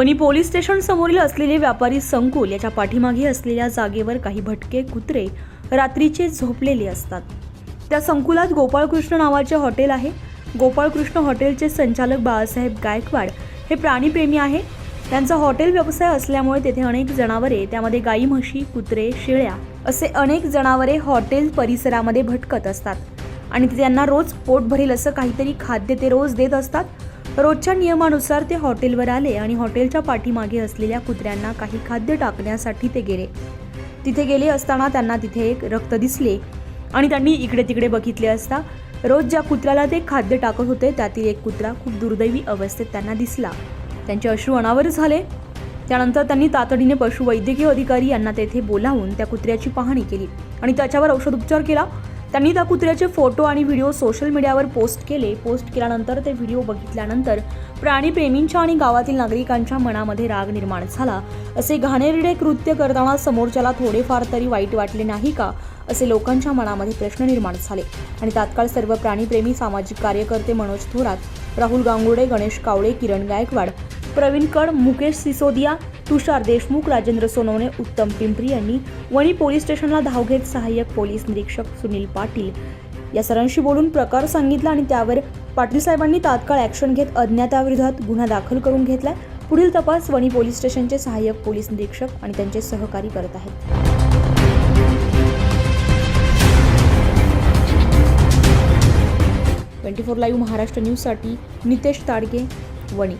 Wani police station समोरील असलेले व्यापारी संकुल याच्या पाठीमागे असलेल्या जागेवर काही भटके कुत्रे रात्रीचे झोपलेले असतात. त्या संकुलात गोपाळकृष्ण नावाचे हॉटेल आहे. गोपाळकृष्ण हॉटेलचे संचालक बाळासाहेब गायकवाड हे प्राणीप्रेमी आहे. त्यांचा हॉटेल व्यवसाय असल्यामुळे तेथे अनेक जनावरे त्यामध्ये गाई म्हशी कुत्रे शेळ्या असे अनेक जनावरे हॉटेल परिसरामध्ये भटकत असतात. आणि ते त्यांना रोज पोट भरेल असं काहीतरी खाद्य ते रोज देत असतात. रोजच्या नियमानुसार ते हॉटेलवर आले आणि हॉटेलच्या पाठीमागे असलेल्या कुत्र्यांना काही खाद्य टाकण्यासाठी ते गेले. तिथे गेले असताना त्यांना तिथे एक रक्त दिसले आणि त्यांनी इकडे तिकडे बघितले असता रोज ज्या कुत्र्याला ते खाद्य टाकत होते त्यातील एक कुत्रा खूप दुर्दैवी अवस्थेत त्यांना दिसला. त्यांचे अश्रू अनावर झाले. त्यानंतर त्यांनी तातडीने पशुवैद्यकीय अधिकारी यांना तेथे बोलावून त्या कुत्र्याची पाहणी केली आणि त्याच्यावर औषधोपचार केला. त्यांनी त्या कुत्र्याचे फोटो आणि व्हिडिओ सोशल मीडियावर पोस्ट केले. पोस्ट केल्यानंतर ते व्हिडिओ बघितल्यानंतर प्राणीप्रेमींच्या आणि गावातील नागरिकांच्या मनामध्ये राग निर्माण झाला. असे घाणेरडे कृत्य करताना समोरच्याला थोडेफार तरी वाईट वाटले नाही का? असे लोकांच्या मनामध्ये प्रश्न निर्माण झाले. आणि तात्काळ सर्व प्राणीप्रेमी सामाजिक कार्यकर्ते मनोज थोरात राहुल गांगुडे गणेश कावळे किरण गायकवाड प्रवीण कड मुकेश सिसोदिया तुषार देशमुख राजेंद्र सोनवणे उत्तम पिंपरी यांनी वणी पोलीस स्टेशनला धाव घेत सहाय्यक पोलीस निरीक्षक सुनील पाटील या सरांशी बोलून प्रकार सांगितला आणि त्यावर पाटील साहेबांनी तात्काळ ॲक्शन घेत अज्ञाताविरोधात गुन्हा दाखल करून घेतला पुढील तपास वणी पोलीस स्टेशनचे सहाय्यक पोलीस निरीक्षक आणि त्यांचे सहकारी करत आहेत. ट्वेंटी फोर लाईव्ह महाराष्ट्र न्यूजसाठी नितेश ताडगे वणी.